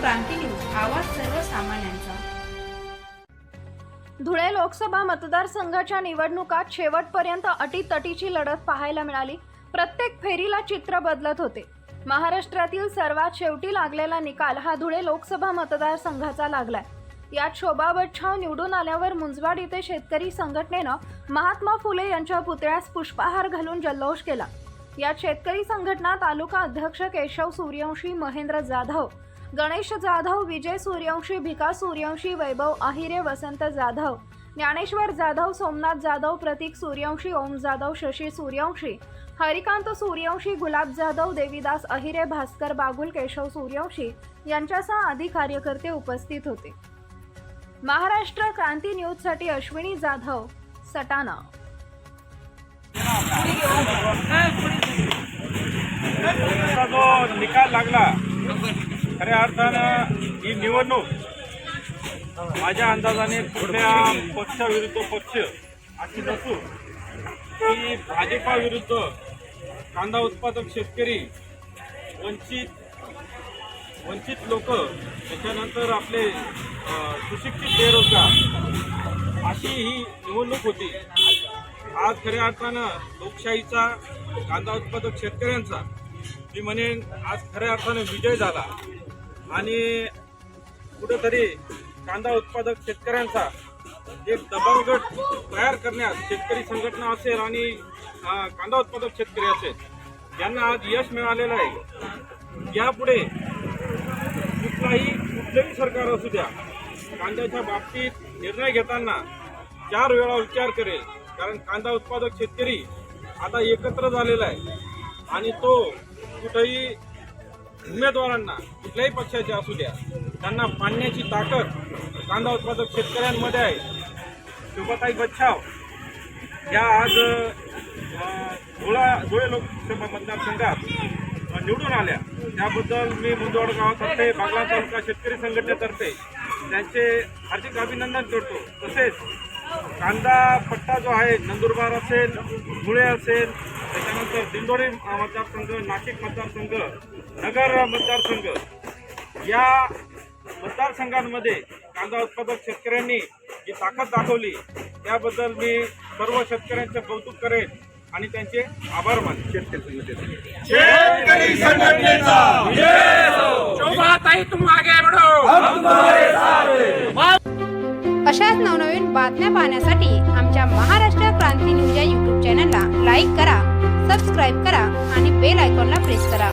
क्रांती news आवाज सर्वसामान्यांचा. धुळे लोकसभा मतदारसंघाच्या निवडणुकात शेवटपर्यंत अटीतटीची लढत पाहायला मिळाली. प्रत्येक फेरीला चित्र बदलत होते. महाराष्ट्रातील सर्वात शेवटी लागलेला निकाल हा धुळे लोकसभा मतदारसंघाचा लागलाय. यात शोभा बच्छाव निवडून आल्यावर मुंजवाड येथे शेतकरी संघटनेनं महात्मा फुले यांच्या पुतळ्यास पुष्पहार घालून जल्लोष केला. यात शेतकरी संघटना तालुका अध्यक्ष केशव सूर्यवंशी महेंद्र जाधव गणेश जाधव विजय सूर्यवंशी भिका सूर्यवंशी वैभव आहिरे वसंत जाधव ज्ञानेश्वर जाधव सोमनाथ जाधव प्रतीक सूर्यवंशी ओम जाधव शशी सूर्यवंशी हरिकांत सूर्यवंशी गुलाब जाधव देवीदास अहिरे भास्कर बागुल केशव सूर्यवंशी यांच्यासह आदी कार्यकर्ते उपस्थित होते. महाराष्ट्र क्रांती न्यूजसाठी अश्विनी जाधव सटाणा. जो निकाल लागला खऱ्या अर्थानं ही निवडणूक माझ्या अंदाजाने कुठल्या पक्षाविरुद्ध पक्ष अशी नसून की भाजपा विरुद्ध कांदा उत्पादक शेतकरी वंचित वंचित लोक त्याच्यानंतर आपले सुशिक्षित बेरोजगार अशी ही निवडणूक होती. आज खऱ्या अर्थानं लोकशाहीचा कांदा उत्पादक शेतकऱ्यांचा मी म्हणेन आज खऱ्या अर्थानं विजय झाला. आणि कुठंतरी कांदा उत्पादक शेतकऱ्यांचा एक दबावगट तयार करण्यात शेतकरी संघटना असेल आणि कांदा उत्पादक शेतकरी असेल यांना आज यश मिळालेलं आहे. यापुढे कुठलाही कुठलंही सरकार असू द्या कांद्याच्या बाबतीत निर्णय घेताना चार वेळा विचार करेल. कारण कांदा उत्पादक शेतकरी आता एकत्र झालेला आहे. आणि तो कुठंही उमेदवारांना कुठल्याही पक्षाच्या असू द्या त्यांना पाडण्याची ताकद कांदा उत्पादक शेतकऱ्यांमध्ये आहे. शुभताई बच्छाव या आज धुळा धुळे लोकसभा मतदारसंघात निवडून आल्या. त्याबद्दल मी मुंदवाड गावातर्फे बागला तालुका शेतकरी संघटनेतर्फे त्यांचे हार्दिक अभिनंदन करतो. तसेच कांदा पट्टा जो आहे नंदुरबार असेल धुळे असेल त्याच्यानंतर दिंडोरी मतदारसंघ नाशिक मतदारसंघ नगर मतदारसंघ या मतदारसंघांमध्ये कांदा उत्पादक शेतकऱ्यांनी जी ताकद दाखवली त्याबद्दल मी सर्व शेतकऱ्यांचं कौतुक करेन आणि त्यांचे आभार मानेन. शेतकरी संघटनेचे. अशाच नवनवीन बातम्या पाहण्यासाठी आमच्या महाराष्ट्र लाईक करा सबस्क्राईब करा आणि बेल आयकॉनला प्रेस करा